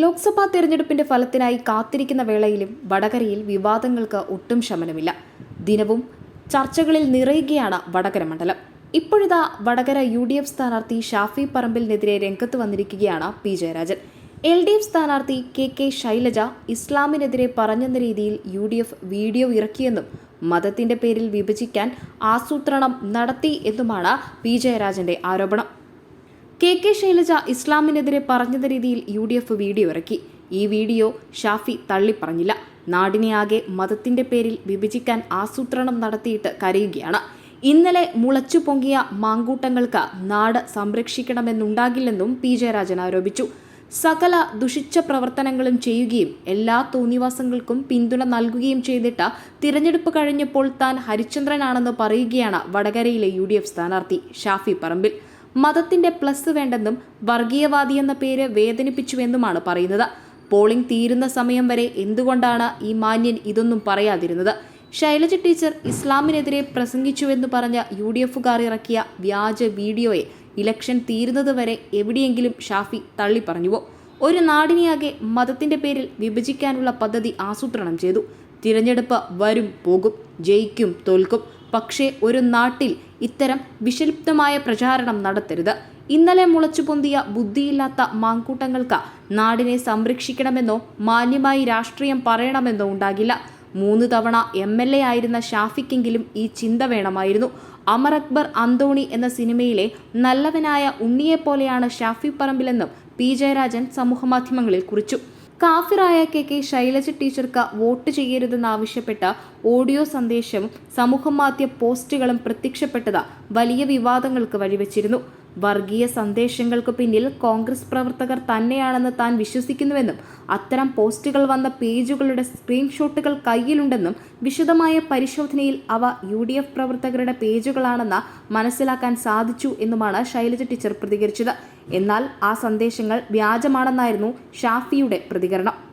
ലോക്സഭാ തെരഞ്ഞെടുപ്പിന്റെ ഫലത്തിനായി കാത്തിരിക്കുന്ന വേളയിലും വടകരയിൽ വിവാദങ്ങൾക്ക് ഒട്ടും ശമനമില്ല. ദിനവും ചർച്ചകളിൽ നിറയുകയാണ് വടകര മണ്ഡലം. ഇപ്പോഴിതാ വടകര യു ഡി എഫ് സ്ഥാനാർത്ഥി ഷാഫി പറമ്പിലിനെതിരെ രംഗത്ത് വന്നിരിക്കുകയാണ് P Jayarajan. L D F സ്ഥാനാർത്ഥി കെ കെ ശൈലജ ഇസ്ലാമിനെതിരെ പറഞ്ഞെന്ന രീതിയിൽ യു ഡി എഫ് വീഡിയോ ഇറക്കിയെന്നും മതത്തിന്റെ പേരിൽ വിഭജിക്കാൻ ആസൂത്രണം നടത്തി എന്നുമാണ് പി ജയരാജന്റെ ആരോപണം. കെ കെ ശൈലജ ഇസ്ലാമിനെതിരെ പറഞ്ഞത രീതിയിൽ യു ഡി എഫ് വീഡിയോ ഇറക്കി. ഈ വീഡിയോ ഷാഫി തള്ളിപ്പറഞ്ഞില്ല. നാടിനെ ആകെ മതത്തിന്റെ പേരിൽ വിഭജിക്കാൻ ആസൂത്രണം നടത്തിയിട്ട് കരയുകയാണ്. ഇന്നലെ മുളച്ചു പൊങ്ങിയ മാങ്കൂട്ടങ്ങൾക്ക് നാട് സംരക്ഷിക്കണമെന്നുണ്ടാകില്ലെന്നും പി ജയരാജൻ ആരോപിച്ചു. സകല ദുഷിച്ച പ്രവർത്തനങ്ങളും ചെയ്യുകയും എല്ലാ തോന്നിവാസങ്ങൾക്കും പിന്തുണ നൽകുകയും ചെയ്തിട്ട് തിരഞ്ഞെടുപ്പ് കഴിഞ്ഞപ്പോൾ താൻ ഹരിചന്ദ്രനാണെന്ന് പറയുകയാണ് വടകരയിലെ യു സ്ഥാനാർത്ഥി ഷാഫി പറമ്പിൽ. മതത്തിന്റെ പ്ലസ് വേണ്ടെന്നും വർഗീയവാദി എന്ന പേര് വേദനിപ്പിച്ചുവെന്നുമാണ് പറയുന്നത്. പോളിംഗ് തീരുന്ന സമയം വരെ എന്തുകൊണ്ടാണ് ഈ മാന്യൻ ഇതൊന്നും പറയാതിരുന്നത്? ശൈലജ ടീച്ചർ ഇസ്ലാമിനെതിരെ പ്രസംഗിച്ചുവെന്ന് പറഞ്ഞ യു ഡി എഫുകാർ ഇറക്കിയ വ്യാജ വീഡിയോയെ ഇലക്ഷൻ തീരുന്നതുവരെ എവിടെയെങ്കിലും ഷാഫി തള്ളി പറഞ്ഞുവോ ഒരു നാടിനെയാകെ മതത്തിന്റെ പേരിൽ വിഭജിക്കാനുള്ള പദ്ധതി ആസൂത്രണം ചെയ്തു. തിരഞ്ഞെടുപ്പ് വരും പോകും ജയിക്കും തോൽക്കും. പക്ഷേ ഒരു നാട്ടിൽ ഇത്തരം വിഷലിപ്തമായ പ്രചാരണം നടത്തരുത്. ഇന്നലെ മുളച്ചു പൊന്തിയ ബുദ്ധിയില്ലാത്ത മാങ്കൂട്ടങ്ങൾക്ക് നാടിനെ സംരക്ഷിക്കണമെന്നോ മാന്യമായി രാഷ്ട്രീയം പറയണമെന്നോ ഉണ്ടാകില്ല. മൂന്ന് തവണ എം എൽ എ ആയിരുന്ന ഷാഫിക്കെങ്കിലും ഈ ചിന്ത വേണമായിരുന്നു. അമർ അക്ബർ അന്തോണി എന്ന സിനിമയിലെ നല്ലവനായ ഉണ്ണിയെപ്പോലെയാണ് ഷാഫി പറമ്പിലെന്നും പി ജയരാജൻ സമൂഹമാധ്യമങ്ങളിൽ കുറിച്ചു. കാഫിറായ കെ കെ ശൈലജ ടീച്ചർക്ക് വോട്ട് ചെയ്യരുതെന്നാവശ്യപ്പെട്ട ഓഡിയോ സന്ദേശവും സമൂഹമാധ്യമ പോസ്റ്റുകളും പ്രത്യക്ഷപ്പെട്ടത് വലിയ വിവാദങ്ങൾക്ക് വഴിവെച്ചിരുന്നു. വർഗീയ സന്ദേശങ്ങൾക്ക് പിന്നിൽ കോൺഗ്രസ് പ്രവർത്തകർ തന്നെയാണെന്ന് താൻ വിശ്വസിക്കുന്നുവെന്നും അത്തരം പോസ്റ്റുകൾ വന്ന പേജുകളുടെ സ്ക്രീൻഷോട്ടുകൾ കയ്യിലുണ്ടെന്നും വിശദമായ പരിശോധനയിൽ അവ യു ഡി എഫ് പ്രവർത്തകരുടെ പേജുകളാണെന്ന് മനസ്സിലാക്കാൻ സാധിച്ചു എന്നുമാണ് ശൈലജ ടീച്ചർ പ്രതികരിച്ചത്. എന്നാൽ ആ സന്ദേശങ്ങൾ വ്യാജമാണെന്നായിരുന്നു ഷാഫിയുടെ പ്രതികരണം.